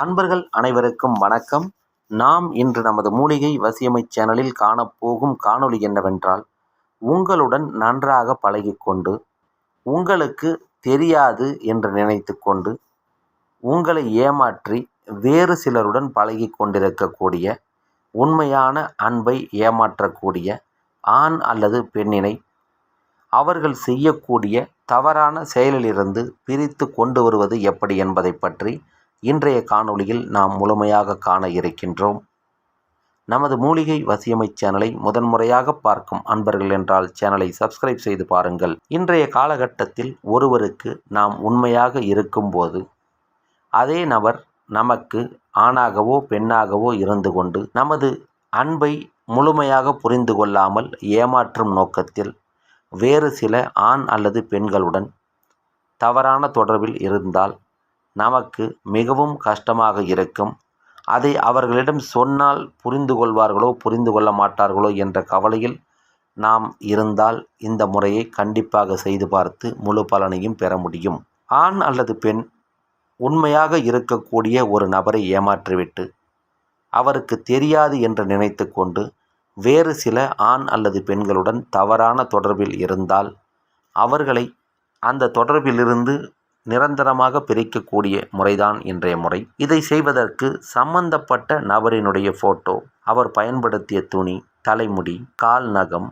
அன்பர்கள் அனைவருக்கும் வணக்கம். நாம் இன்று நமது மூலிகை வசியமை சேனலில் காணப்போகும் காணொளி என்னவென்றால் உங்களுடன் நன்றாக பழகிக்கொண்டு உங்களுக்கு தெரியாது என்று நினைத்து கொண்டு உங்களை ஏமாற்றி வேறு சிலருடன் பழகி கொண்டிருக்கக்கூடிய உண்மையான அன்பை ஏமாற்றக்கூடிய ஆண் அல்லது பெண்ணினை அவர்கள் செய்யக்கூடிய தவறான செயலிலிருந்து பிரித்து கொண்டு வருவது எப்படி என்பதை பற்றி இன்றைய காணொளியில் நாம் முழுமையாக காண இருக்கின்றோம். நமது மூலிகை வசியமை சேனலை முதன்முறையாக பார்க்கும் அன்பர்கள் என்றால் சேனலை சப்ஸ்கிரைப் செய்து பாருங்கள். இன்றைய காலகட்டத்தில் ஒருவருக்கு நாம் உண்மையாக இருக்கும்போது அதே நபர் நமக்கு ஆணாகவோ பெண்ணாகவோ இருந்து கொண்டு நமது அன்பை முழுமையாக புரிந்து கொள்ளாமல் ஏமாற்றும் நோக்கத்தில் வேறு சில ஆண் அல்லது பெண்களுடன் தவறான தொடர்பில் இருந்தால் நமக்கு மிகவும் கஷ்டமாக இருக்கும். அதை அவர்களிடம் சொன்னால் புரிந்து கொள்வார்களோ புரிந்து கொள்ள மாட்டார்களோ என்ற கவலையில் நாம் இருந்தால் இந்த முறையை கண்டிப்பாக செய்து பார்த்து முழு பலனையும் பெற முடியும். ஆண் அல்லது பெண் உண்மையாக இருக்கக்கூடிய ஒரு நபரை ஏமாற்றிவிட்டு அவருக்கு தெரியாது என்று நினைத்து கொண்டு வேறு சில ஆண் அல்லது பெண்களுடன் தவறான தொடர்பில் இருந்தால் அவர்களை அந்த தொடர்பிலிருந்து நிரந்தரமாக பிரிக்கக்கூடிய முறைதான் இன்றைய முறை. இதை செய்வதற்கு சம்பந்தப்பட்ட நபரினுடைய ஃபோட்டோ அவர் பயன்படுத்திய துணி தலைமுடி கால் நகம்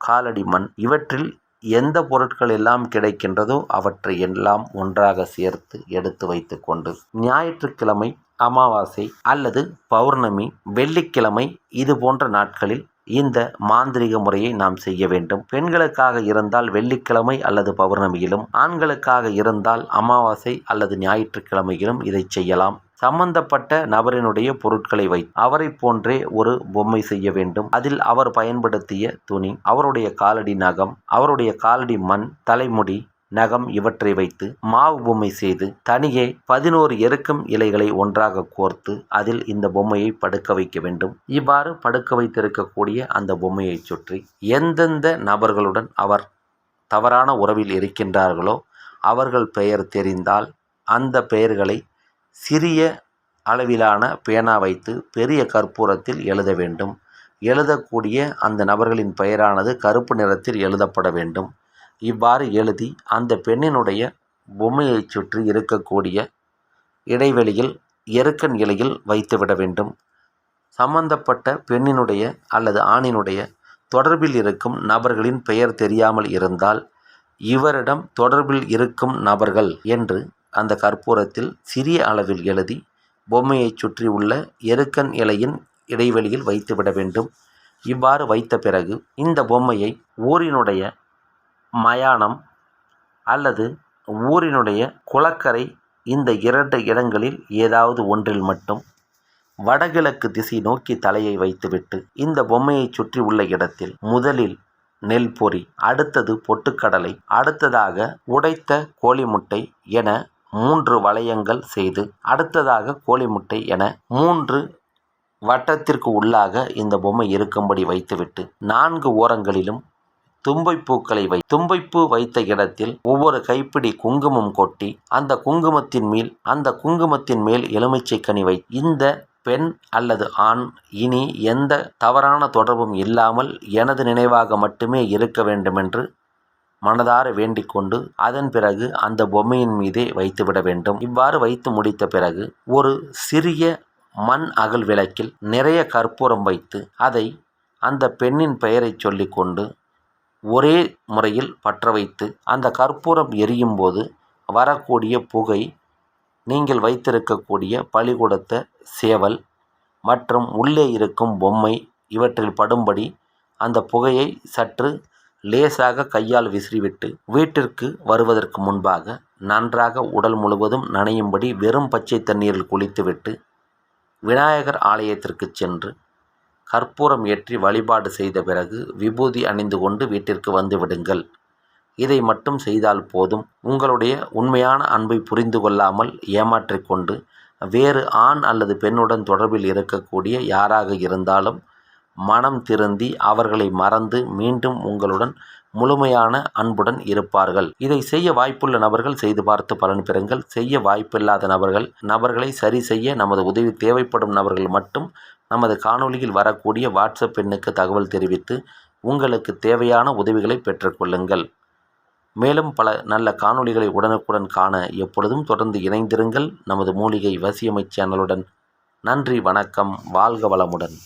காலடி மண் இவற்றில் எந்த பொருட்கள் எல்லாம் கிடைக்கின்றதோ அவற்றை எல்லாம் ஒன்றாக சேர்த்து எடுத்து வைத்து கொண்டு ஞாயிற்றுக்கிழமை அமாவாசை அல்லது பௌர்ணமி வெள்ளிக்கிழமை இது போன்ற நாட்களில் இந்த மாந்திரிக முறையை நாம் செய்ய வேண்டும். பெண்களுக்காக இருந்தால் வெள்ளிக்கிழமை அல்லது பௌர்ணமியிலும் ஆண்களுக்காக இருந்தால் அமாவாசை அல்லது ஞாயிற்றுக்கிழமையிலும் இதை செய்யலாம். சம்பந்தப்பட்ட நபரினுடைய பொருட்களை வை அவரை போன்றே ஒரு பொம்மை செய்ய வேண்டும். அதில் அவர் பயன்படுத்திய துணி அவருடைய காலடி நகம் அவருடைய காலடி மண் தலைமுடி நகம் இவற்றை வைத்து மாவு பொம்மை செய்து தனியே பதினோரு எருக்கம் இலைகளை ஒன்றாக கோர்த்து அதில் இந்த பொம்மையை படுக்க வைக்க வேண்டும். இவ்வாறு படுக்க வைத்திருக்கக்கூடிய அந்த பொம்மையை சுற்றி எந்தெந்த நபர்களுடன் அவர் தவறான உறவில் இருக்கின்றார்களோ அவர்கள் பெயர் தெரிந்தால் அந்த பெயர்களை சிறிய அளவிலான பேனா வைத்து பெரிய கற்பூரத்தில் எழுத வேண்டும். எழுதக்கூடிய அந்த நபர்களின் பெயரானது கருப்பு நிறத்தில் எழுதப்பட வேண்டும். இவ்வாறு எழுதி அந்த பெண்ணினுடைய பொம்மையை சுற்றி இருக்கக்கூடிய இடைவெளியில் எருக்கன் இலையில் வைத்துவிட வேண்டும். சம்பந்தப்பட்ட பெண்ணினுடைய அல்லது ஆணினுடைய தொடர்பில் இருக்கும் நபர்களின் பெயர் தெரியாமல் இருந்தால் இவரிடம் தொடர்பில் இருக்கும் நபர்கள் என்று அந்த கற்பூரத்தில் சிறிய அளவில் எழுதி பொம்மையை சுற்றி உள்ள எருக்கன் இலையின் இடைவெளியில் வைத்துவிட வேண்டும். இவ்வாறு வைத்த பிறகு இந்த பொம்மையை ஊரினுடைய மயானம் அல்லது ஊரினுடைய குளக்கரை இந்த இரண்டு இடங்களில் ஏதாவது ஒன்றில் மட்டும் வடகிழக்கு திசை நோக்கி தலையை வைத்துவிட்டு இந்த பொம்மையை சுற்றி உள்ள இடத்தில் முதலில் நெல் பொறி அடுத்தது பொட்டுக்கடலை அடுத்ததாக உடைத்த கோழி முட்டை என மூன்று வளையங்கள் செய்து அடுத்ததாக கோழி முட்டை என மூன்று வட்டத்திற்கு உள்ளாக இந்த பொம்மை இருக்கும்படி வைத்துவிட்டு நான்கு ஓரங்களிலும் தும்பைப்பூக்களை வை தும்பைப்பூ வைத்த இடத்தில் ஒவ்வொரு கைப்பிடி குங்குமம் கொட்டி அந்த குங்குமத்தின் மேல் அந்த குங்குமத்தின் மேல் எலுமிச்சை கனி வை. இந்த பெண் அல்லது ஆண் இனி எந்த தவறான தொடர்பும் இல்லாமல் எனது நினைவாக மட்டுமே இருக்க வேண்டுமென்று மனதார வேண்டிக்கொண்டு அதன் பிறகு அந்த பொம்மையின் மீதே வைத்துவிட வேண்டும். இவ்வாறு வைத்து முடித்த பிறகு ஒரு சிறிய மண் அகல் விளக்கில் நிறைய கற்பூரம் வைத்து அதை அந்த பெண்ணின் பெயரை சொல்லிக்கொண்டு ஒரே முறையில் பற்ற வைத்து அந்த கற்பூரம் எரியும் போது வரக்கூடிய புகை நீங்கள் வைத்திருக்கக்கூடிய பலி சேவல் மற்றும் உள்ளே இருக்கும் பொம்மை இவற்றில் படும்படி அந்த புகையை சற்று லேசாக கையால் விசிறிவிட்டு வீட்டிற்கு வருவதற்கு முன்பாக நன்றாக உடல் முழுவதும் நனையும்படி வெறும் பச்சை தண்ணீரில் குளித்துவிட்டு விநாயகர் ஆலயத்திற்கு சென்று கற்பூரம் ஏற்றி வழிபாடு செய்த பிறகு விபூதி அணிந்து கொண்டு வீட்டிற்கு வந்து விடுங்கள். இதை மட்டும் செய்தால் போதும். உங்களுடைய உண்மையான அன்பை புரிந்து கொள்ளாமல் ஏமாற்றிக்கொண்டு வேறு ஆண் அல்லது பெண்ணுடன் தொடர்பில் இருக்கக்கூடிய யாராக இருந்தாலும் மனம் திருந்தி அவர்களை மறந்து மீண்டும் உங்களுடன் முழுமையான அன்புடன் இருப்பார்கள். இதை செய்ய வாய்ப்புள்ள நபர்கள் செய்து பார்த்து பலன் பெறுங்கள். செய்ய வாய்ப்பில்லாத நபர்கள் நபர்களை சரி செய்ய நமது உதவி தேவைப்படும் நபர்கள் மட்டும் நமது காணொளியில் வரக்கூடிய வாட்ஸ்அப் எண்ணுக்கு தகவல் தெரிவித்து உங்களுக்கு தேவையான உதவிகளை பெற்றுக்கொள்ளுங்கள் மேலும் பல நல்ல காணொளிகளை உடனுக்குடன் காண எப்பொழுதும் தொடர்ந்து இணைந்திருங்கள். நமது மூலிகை வசியமை சேனலுடன் நன்றி வணக்கம். வாழ்க வளமுடன்.